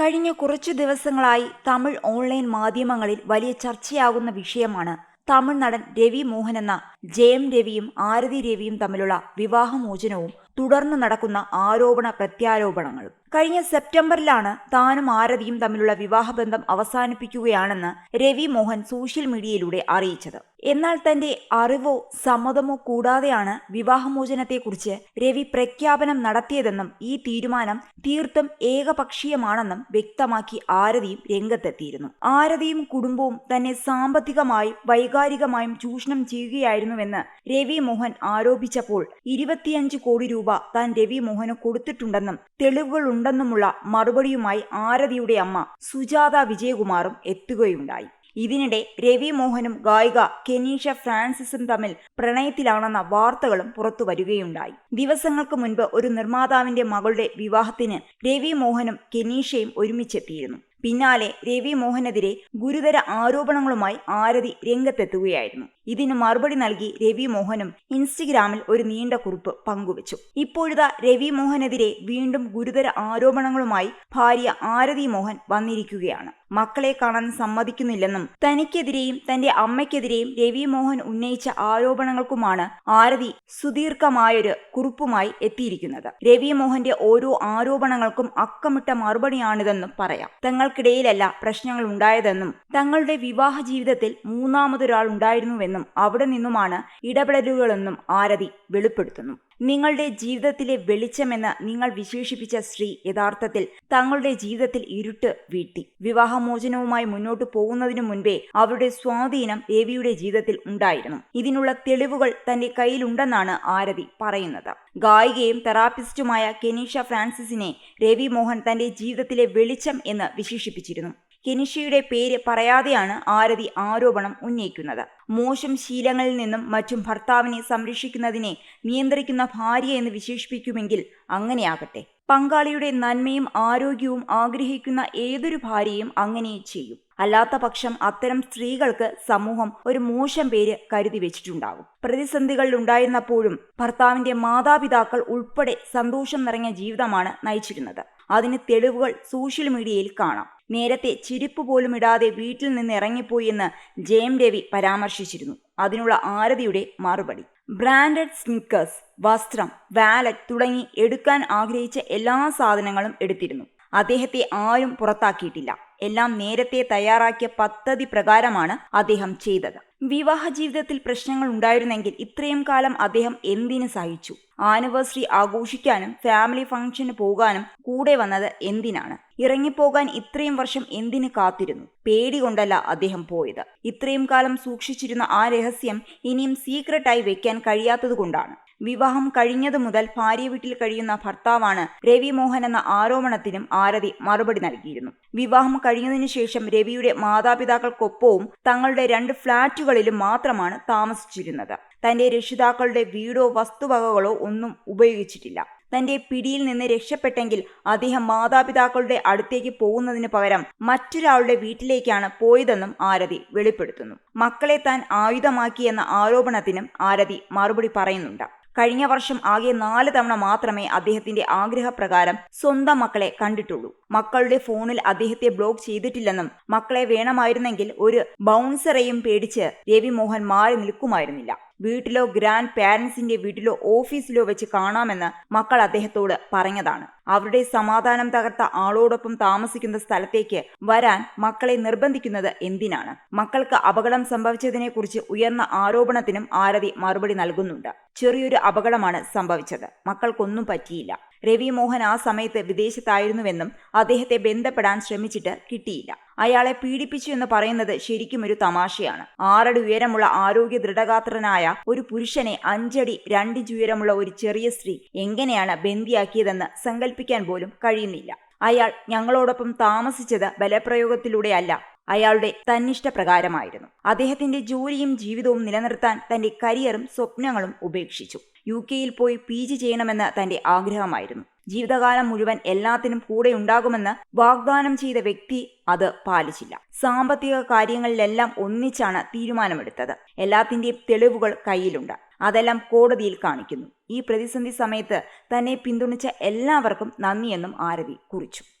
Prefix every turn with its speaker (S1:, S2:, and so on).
S1: കഴിഞ്ഞ കുറച്ചു ദിവസങ്ങളായി തമിഴ് ഓൺലൈൻ മാധ്യമങ്ങളിൽ വലിയ ചർച്ചയാകുന്ന വിഷയമാണ് തമിഴ് നടൻ രവി മോഹൻ എന്ന ജയം രവിയും ആരതി രവിയും തമ്മിലുള്ള വിവാഹമോചനവും തുടർന്ന് നടക്കുന്ന ആരോപണ പ്രത്യാരോപണങ്ങളും. കഴിഞ്ഞ സെപ്റ്റംബറിലാണ് താനും ആരതിയും തമ്മിലുള്ള വിവാഹബന്ധം അവസാനിപ്പിക്കുകയാണെന്ന് രവി മോഹൻ സോഷ്യൽ മീഡിയയിലൂടെ അറിയിച്ചത്. എന്നാൽ തന്റെ അറിവോ സമ്മതമോ കൂടാതെയാണ് വിവാഹമോചനത്തെക്കുറിച്ച് രവി പ്രഖ്യാപനം നടത്തിയതെന്നും ഈ തീരുമാനം തീർത്തും ഏകപക്ഷീയമാണെന്നും വ്യക്തമാക്കി ആരതിയും രംഗത്തെത്തിയിരുന്നു. ആരതിയും കുടുംബവും തന്നെ സാമ്പത്തികമായും വൈകാരികമായും ചൂഷണം ചെയ്യുകയായിരുന്നുവെന്ന് രവി മോഹൻ ആരോപിച്ചപ്പോൾ ഇരുപത്തിയഞ്ച് കോടി രൂപ താൻ രവി മോഹന് കൊടുത്തിട്ടുണ്ടെന്നും തെളിവുകളുണ്ടെന്നുമുള്ള മറുപടിയുമായി ആരതിയുടെ അമ്മ സുജാത വിജയകുമാറും എത്തുകയുണ്ടായി. ഇതിനിടെ രവി മോഹനും ഗായിക കെനീഷ ഫ്രാൻസിസും തമ്മിൽ പ്രണയത്തിലാണെന്ന വാർത്തകളും പുറത്തു വരികയുണ്ടായി ദിവസങ്ങൾക്ക് മുൻപ് ഒരു നിർമ്മാതാവിന്റെ മകളുടെ വിവാഹത്തിന് രവി മോഹനും കെനീഷയും ഒരുമിച്ചെത്തിയിരുന്നു. പിന്നാലെ രവി മോഹനെതിരെ ഗുരുതര ആരോപണങ്ങളുമായി ആരതി രംഗത്തെത്തുകയായിരുന്നു. ഇതിന് മറുപടി നൽകി രവി മോഹനും ഇൻസ്റ്റഗ്രാമിൽ ഒരു നീണ്ട കുറിപ്പ് പങ്കുവച്ചു. ഇപ്പോഴിതാ രവി മോഹനെതിരെ വീണ്ടും ഗുരുതര ആരോപണങ്ങളുമായി ഭാര്യ ആരതി മോഹൻ വന്നിരിക്കുകയാണ്. മക്കളെ കാണാൻ സമ്മതിക്കുന്നില്ലെന്നും തനിക്കെതിരെയും തന്റെ അമ്മയ്ക്കെതിരെയും രവി മോഹൻ ഉന്നയിച്ച ആരോപണങ്ങൾക്കുമാണ് ആരതി സുദീർഘമായൊരു കുറിപ്പുമായി എത്തിയിരിക്കുന്നത്. രവി മോഹന്റെ ഓരോ ആരോപണങ്ങൾക്കും അക്കമിട്ട മറുപടിയാണിതെന്നും പറയാം. തങ്ങൾക്കിടയിലല്ല പ്രശ്നങ്ങൾ ഉണ്ടായതെന്നും തങ്ങളുടെ വിവാഹ ജീവിതത്തിൽ മൂന്നാമതൊരാൾ ഉണ്ടായിരുന്നുവെന്നും അവിടെ നിന്നുമാണ് ഇടപെടലുകളെന്നും ആരതി വെളിപ്പെടുത്തുന്നു. നിങ്ങളുടെ ജീവിതത്തിലെ വെളിച്ചമെന്ന് നിങ്ങൾ വിശേഷിപ്പിച്ച സ്ത്രീ യഥാർത്ഥത്തിൽ തങ്ങളുടെ ജീവിതത്തിൽ ഇരുട്ട് വീഴ്ത്തി. വിവാഹമോചനവുമായി മുന്നോട്ട് പോകുന്നതിനു മുൻപേ അവരുടെ സ്വാധീനം ദേവിയുടെ ജീവിതത്തിൽ ഉണ്ടായിരുന്നു. ഇതിനുള്ള തെളിവുകൾ തന്റെ കയ്യിലുണ്ടെന്നാണ് ആരതി പറയുന്നത്. ഗായികയും തെറാപ്പിസ്റ്റുമായ കെനീഷ ഫ്രാൻസിസിനെ രവി മോഹൻ തന്റെ ജീവിതത്തിലെ വെളിച്ചം എന്ന് വിശേഷിപ്പിച്ചിരുന്നു. കെനിഷയുടെ പേര് പറയാതെയാണ് ആരതി ആരോപണം ഉന്നയിക്കുന്നത്. മോശം ശീലങ്ങളിൽ നിന്നും മറ്റും ഭർത്താവിനെ സംരക്ഷിക്കുന്നതിനെ നിയന്ത്രിക്കുന്ന ഭാര്യ എന്ന് വിശേഷിപ്പിക്കുമെങ്കിൽ അങ്ങനെയാകട്ടെ. പങ്കാളിയുടെ നന്മയും ആരോഗ്യവും ആഗ്രഹിക്കുന്ന ഏതൊരു ഭാര്യയും അങ്ങനെ ചെയ്യും. അല്ലാത്ത പക്ഷം അത്തരം സ്ത്രീകൾക്ക് സമൂഹം ഒരു മോശം പേര് കരുതി വെച്ചിട്ടുണ്ടാകും. പ്രതിസന്ധികൾ ഉണ്ടായിരുന്നപ്പോഴും ഭർത്താവിന്റെ മാതാപിതാക്കൾ ഉൾപ്പെടെ സന്തോഷം നിറഞ്ഞ ജീവിതമാണ് നയിച്ചിരുന്നത്. അതിന് തെളിവുകൾ സോഷ്യൽ മീഡിയയിൽ കാണാം. നേരത്തെ ചിരിപ്പ് പോലും ഇടാതെ വീട്ടിൽ നിന്ന് ഇറങ്ങിപ്പോയി എന്ന് ജയം രവി പരാമർശിച്ചിരുന്നു അതിനുള്ള ആരതിയുടെ മറുപടി. ബ്രാൻഡഡ് സ്നിക്കേഴ്സ് വസ്ത്രം വാലറ്റ് തുടങ്ങി എടുക്കാൻ ആഗ്രഹിച്ച എല്ലാ സാധനങ്ങളും എടുത്തിരുന്നു. അദ്ദേഹത്തെ ആരും പുറത്താക്കിയിട്ടില്ല. എല്ലാം നേരത്തെ തയ്യാറാക്കിയ പദ്ധതി പ്രകാരമാണ് അദ്ദേഹം ചെയ്തത്. വിവാഹ ജീവിതത്തിൽ പ്രശ്നങ്ങൾ ഉണ്ടായിരുന്നെങ്കിൽ ഇത്രയും കാലം അദ്ദേഹം എന്തിന് സഹിച്ചു? ആനിവേഴ്സറി ആഘോഷിക്കാനും ഫാമിലി ഫംഗ്ഷന് പോകാനും കൂടെ വന്നത് എന്തിനാണ്? ഇറങ്ങിപ്പോകാൻ ഇത്രയും വർഷം എന്തിന് കാത്തിരുന്നു? പേടി കൊണ്ടല്ല അദ്ദേഹം പോയത്. ഇത്രയും കാലം സൂക്ഷിച്ചിരുന്ന ആ രഹസ്യം ഇനിയും സീക്രട്ടായി വെക്കാൻ കഴിയാത്തതുകൊണ്ടാണ് വിവാഹം കഴിഞ്ഞതു മുതൽ ഭാര്യ വീട്ടിൽ കഴിയുന്ന ഭർത്താവാണ് രവി മോഹൻ എന്ന ആരോപണത്തിനും ആരതി മറുപടി നൽകിയിരുന്നു. വിവാഹം കഴിഞ്ഞതിനു ശേഷം രവിയുടെ മാതാപിതാക്കൾക്കൊപ്പവും തങ്ങളുടെ രണ്ട് ഫ്ളാറ്റുകളിലും മാത്രമാണ് താമസിച്ചിരുന്നത്. തന്റെ രക്ഷിതാക്കളുടെ വീടോ വസ്തുവകകളോ ഒന്നും ഉപയോഗിച്ചിട്ടില്ല. തന്റെ പിടിയിൽ നിന്ന് രക്ഷപ്പെട്ടെങ്കിൽ അദ്ദേഹം മാതാപിതാക്കളുടെ അടുത്തേക്ക് പോകുന്നതിന് പകരം മറ്റൊരാളുടെ വീട്ടിലേക്കാണ് പോയതെന്നും ആരതി വെളിപ്പെടുത്തുന്നു. മക്കളെ താൻ ആയുധമാക്കിയെന്ന ആരോപണത്തിനും ആരതി മറുപടി പറയുന്നുണ്ട്. കഴിഞ്ഞ വർഷം ആകെ നാല് തവണ മാത്രമേ അദ്ദേഹത്തിന്റെ ആഗ്രഹപ്രകാരം സ്വന്തം മക്കളെ കണ്ടിട്ടുള്ളൂ. മക്കളുടെ ഫോണിൽ അദ്ദേഹത്തെ ബ്ലോക്ക് ചെയ്തിട്ടില്ലെന്നും മക്കളെ വേണമായിരുന്നെങ്കിൽ ഒരു ബൗൺസറെയും പേടിച്ച് രവി മോഹൻ മാറി നിൽക്കുമായിരുന്നില്ല. വീട്ടിലോ ഗ്രാൻഡ് പാരൻസിന്റെ വീട്ടിലോ ഓഫീസിലോ വെച്ച് കാണാമെന്ന് മക്കൾ അദ്ദേഹത്തോട് പറഞ്ഞതാണ്. അവരുടെ സമാധാനം തകർത്ത ആളോടൊപ്പം താമസിക്കുന്ന സ്ഥലത്തേക്ക് വരാൻ മക്കളെ നിർബന്ധിക്കുന്നത് എന്തിനാണ്? മക്കൾക്ക് അപകടം സംഭവിച്ചതിനെക്കുറിച്ച് ഉയർന്ന ആരോപണത്തിനും ആരതി മറുപടി നൽകുന്നുണ്ട്. ചെറിയൊരു അപകടമാണ് സംഭവിച്ചത്. മക്കൾക്കൊന്നും പറ്റിയില്ല. രവി മോഹൻ ആ സമയത്ത് വിദേശത്തായിരുന്നുവെന്നും അദ്ദേഹത്തെ ബന്ധപ്പെടാൻ ശ്രമിച്ചിട്ട് കിട്ടിയില്ല. അയാളെ പീഡിപ്പിച്ചു എന്ന് പറയുന്നത് ശരിക്കും ഒരു തമാശയാണ്. ആറടി ഉയരമുള്ള ആരോഗ്യ ദൃഢഗാത്രനായ ഒരു പുരുഷനെ അഞ്ചടി രണ്ടിഞ്ച് ഉയരമുള്ള ഒരു ചെറിയ സ്ത്രീ എങ്ങനെയാണ് ബന്ദിയാക്കിയതെന്ന് സങ്കല്പിക്കാൻ പോലും കഴിയുന്നില്ല. അയാൾ ഞങ്ങളോടൊപ്പം താമസിച്ചത് ബലപ്രയോഗത്തിലൂടെയല്ല അയാളുടെ തന്നിഷ്ടപ്രകാരമായിരുന്നു. അദ്ദേഹത്തിന്റെ ജോലിയും ജീവിതവും നിലനിർത്താൻ തന്റെ കരിയറും സ്വപ്നങ്ങളും ഉപേക്ഷിച്ചു. യു കെയിൽ പോയി പി ജി ചെയ്യണമെന്ന് തന്റെ ആഗ്രഹമായിരുന്നു. ജീവിതകാലം മുഴുവൻ എല്ലാത്തിനും കൂടെ ഉണ്ടാകുമെന്ന് വാഗ്ദാനം ചെയ്ത വ്യക്തി അത് പാലിച്ചില്ല. സാമ്പത്തിക കാര്യങ്ങളിലെല്ലാം ഒന്നിച്ചാണ് തീരുമാനമെടുത്തത്. എല്ലാത്തിന്റെയും തെളിവുകൾ കയ്യിലുണ്ട്. അതെല്ലാം കോടതിയിൽ കാണിക്കുന്നു. ഈ പ്രതിസന്ധി സമയത്ത് തന്നെ പിന്തുണച്ച എല്ലാവർക്കും നന്ദിയെന്നും ആരതി കുറിച്ചു.